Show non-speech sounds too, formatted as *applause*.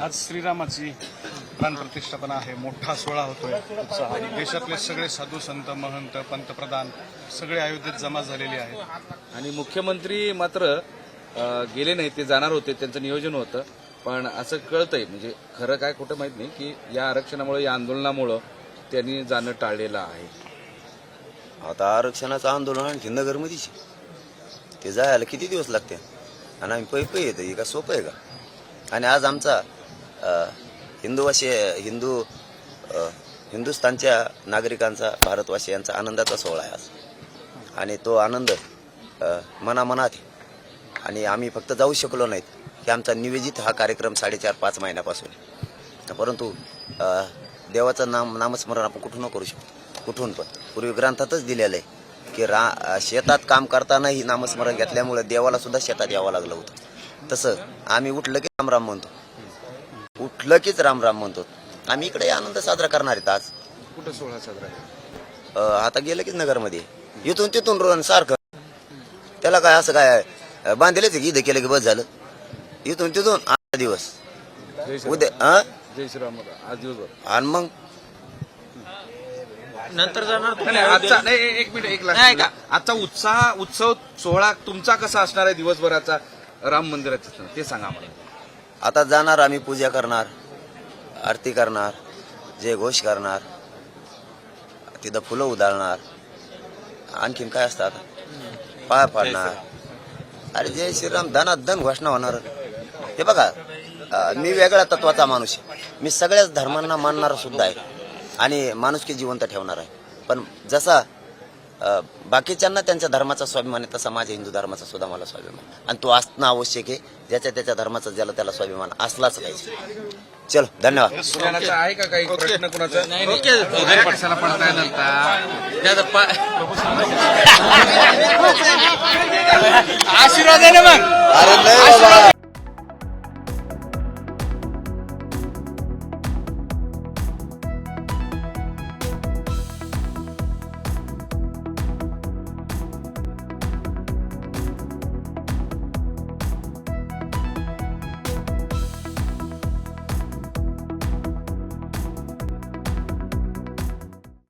आज श्रीरामाची प्राणप्रतिष्ठापना आहे. मोठा सोहळा होतोय. आणि देशातले सगळे साधू संत महंत पंतप्रधान सगळे अयोध्येत जमा झालेले आहेत. आणि मुख्यमंत्री मात्र गेले नाही ते जाणार होते त्यांचं नियोजन होतं. पण असं कळतंय म्हणजे खरं काय खोटं माहीत नाही की या आरक्षणामुळे या आंदोलनामुळं त्यांनी जाणं टाळलेलं आहे. आता आरक्षणाचं आंदोलन आणखी नगरमध्येच. ते जायला किती दिवस लागते? आणि आम्ही पै पै येतं हे का सोपं आहे का? आणि आज आमचा हिंदूवासी हिंदू हिंदुस्थानच्या नागरिकांचा भारतवासियांचा आनंदाचा सोहळा आहे आज. आणि तो आनंद मनामनात आणि आम्ही फक्त जाऊ शकलो नाहीत की आमचा निवेदित हा कार्यक्रम साडेचार पाच महिन्यापासून परंतु देवाचं नाम नामस्मरण आपण कुठून करू शकतो? कुठून पण. पूर्वी ग्रंथातच दिलेलं आहे की रा शेतात काम करतानाही नामस्मरण घेतल्यामुळे देवाला सुद्धा शेतात यावं लागलं होतं. तसं आम्ही उठलं की राम राम म्हणतो. उठलं कीच राम राम म्हणतो. आम्ही इकडे आनंद साजरा करणार आहेत आज. कुठं सोहळा साजरा आहे? अं, आता गेलं की नगरमध्ये. इथून तिथून रोहन सारखं. त्याला काय असं काय अं, बांधलेच की इथं केलं की बस झालं? इथून तिथून आठ दिवस. जय उद्या हा जय श्रीराम आज दिवसभर. आणि मग? नंतर जाणार नाही, नाही, आजचा नाही ए- एक मिनिट एक नाही last. आजचा उत्साह उत्सव सोहळा तुमचा कसा असणार आहे दिवसभराचा? राम मंदिराचा ते सांगा मला आता जाणार आम्ही पूजा करणार आरती करणार जय घोष करणार तिथं फुलं उधळणार. आणखीन काय असतं आता? पाय पाडणार. अरे जय श्रीराम धनाधन घोषणा होणार. हे बघा मी वेगळ्या तत्वाचा माणूस आहे. मी सगळ्याच धर्मांना मानणारा सुद्धा आहे. आणि माणुसकी जिवंत ठेवणार आहे. पण जसा बाकीच्यांना त्यांच्या धर्माचा स्वाभिमान आहे तसा माझ्या हिंदू धर्माचा सुद्धा मला स्वाभिमान. आणि तो असणं आवश्यक आहे ज्याच्या त्याच्या धर्माचा ज्याला त्याला स्वाभिमान असलाच पाहिजे. चलो धन्यवाद. कुणाचा आहे का काही प्रश्न कुणाचा? नाही, नाही. उदय पक्षाला पडताय नंतर त्याचा पा- *laughs* आशीर्वाद आहे ना मग?